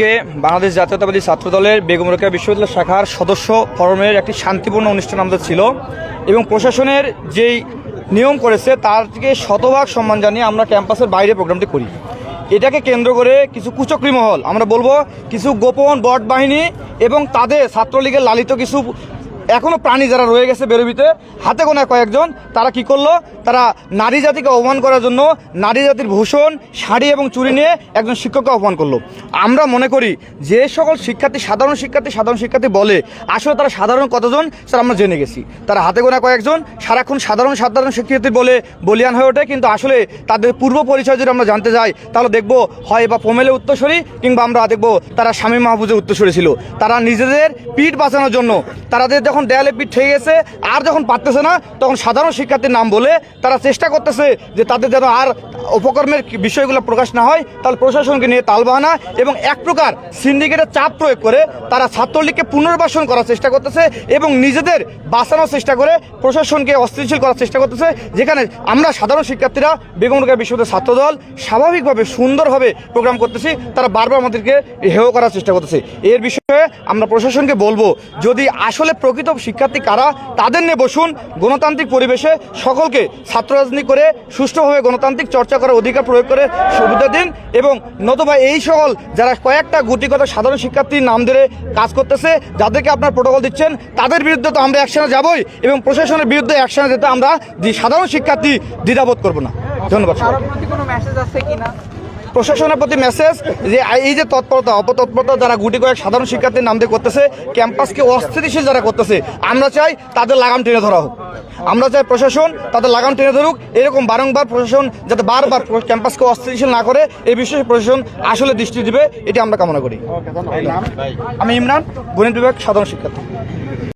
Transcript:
আজকে বাংলাদেশ জাতীয়তাবাদী ছাত্রদলের বেগম রোকেয়া বিশ্ববিদ্যালয় শাখার সদস্য ফরমের একটি শান্তিপূর্ণ অনুষ্ঠান আমাদের ছিল এবং প্রশাসনের যেই নিয়ম করেছে তারকে শতভাগ সম্মান জানিয়ে আমরা ক্যাম্পাসের বাইরে প্রোগ্রামটি করি। এটাকে কেন্দ্র করে কিছু কুচক্রিমহল আমরা বলব কিছু গোপন বট বাহিনী এবং তাদের ছাত্রলীগের লালিত কিছু এখনও প্রাণী যারা রয়ে গেছে বেরোবিতে হাতে গোনা কয়েকজন, তারা কি করল? তারা নারী জাতিকে অপমান করার জন্য নারী জাতির ভূষণ, শাড়ি এবং চুরি নিয়ে একজন শিক্ষককে অপমান করল। আমরা মনে করি যে সকল শিক্ষার্থী, সাধারণ শিক্ষার্থী সাধারণ শিক্ষার্থী বলে, আসলে তারা সাধারণ কতজন স্যার আমরা জেনে গেছি। তারা হাতে গোনা কয়েকজন, সারাক্ষণ সাধারণ সাধারণ শিক্ষার্থী বলে বলিয়ান হয়ে ওঠে, কিন্তু আসলে তাদের পূর্ব পরিচয় যদি আমরা জানতে যাই, তাহলে দেখব হয় বা পোমেলে উত্তরসূরি, কিংবা আমরা দেখব তারা স্বামী মাহফুজের উত্তরসূরি ছিল। তারা নিজেদের পিঠ বাঁচানোর জন্য তাদের যখন দেয়ালে পিঠ ঠেকে গেছে, আর যখন পারতেছে না, তখন সাধারণ শিক্ষার্থীর নাম বলে তারা চেষ্টা করতেছে যে তাদের যেন আর উপকর্মের বিষয়গুলো প্রকাশ না হয়, তাহলে প্রশাসনকে নিয়ে তালবাহানা এবং এক প্রকার সিন্ডিকেটের চাপ প্রয়োগ করে তারা ছাত্রলীগকে পুনর্বাসন করার চেষ্টা করতেছে এবং নিজেদের বাঁচানোর চেষ্টা করে প্রশাসনকে অস্থিতিশীল করার চেষ্টা করতেছে, যেখানে আমরা সাধারণ শিক্ষার্থীরা বেগম রোকেয়া বিশ্ববিদ্যালয় ছাত্রদল স্বাভাবিকভাবে সুন্দরভাবে প্রোগ্রাম করতেছি, তারা বারবার আমাদেরকে হেয় করার চেষ্টা করতেছে। এর বিষয়ে আমরা প্রশাসনকে বলব, যদি আসলে প্রকৃত শিক্ষার্থী কারা? তাদের নিয়ে বসুন। গণতান্ত্রিক পরিবেশে সকলকে ছাত্র রাজনীতি করে সুষ্ঠুভাবে গণতান্ত্রিক চর্চা করার অধিকার প্রয়োগ করে সুবিধা দিন এবং নতুবা এই সকল যারা কয়েকটা গুটিগত সাধারণ শিক্ষার্থীর নাম ধরে কাজ করতেছে, যাদেরকে আপনার প্রোটোকল দিচ্ছেন, তাদের বিরুদ্ধে তো আমরা অ্যাকশনে যাবই এবং প্রশাসনের বিরুদ্ধে অ্যাকশনে যেতে আমরা সাধারণ শিক্ষার্থী দ্বিধাবোধ করব না। ধন্যবাদ প্রশাসনের প্রতি মেসেজ যে এই যে তৎপরতা অপতৎপরতা যারা গুটি কয়েক সাধারণ শিক্ষার্থীর নাম দিয়ে করতেছে ক্যাম্পাসকে অস্থিতিশীল যারা করতেছে আমরা চাই তাদের লাগাম টেনে ধরা হোক। আমরা চাই প্রশাসন তাদের লাগাম টেনে ধরুক এরকম বারংবার প্রশাসন যাতে বারবার ক্যাম্পাসকে অস্থিতিশীল না করে এই বিষয়ে প্রশাসন আসলে দৃষ্টি দিবে এটি আমরা কামনা করি। আমি ইমরান গণিত বিভাগ সাধারণ শিক্ষার্থী।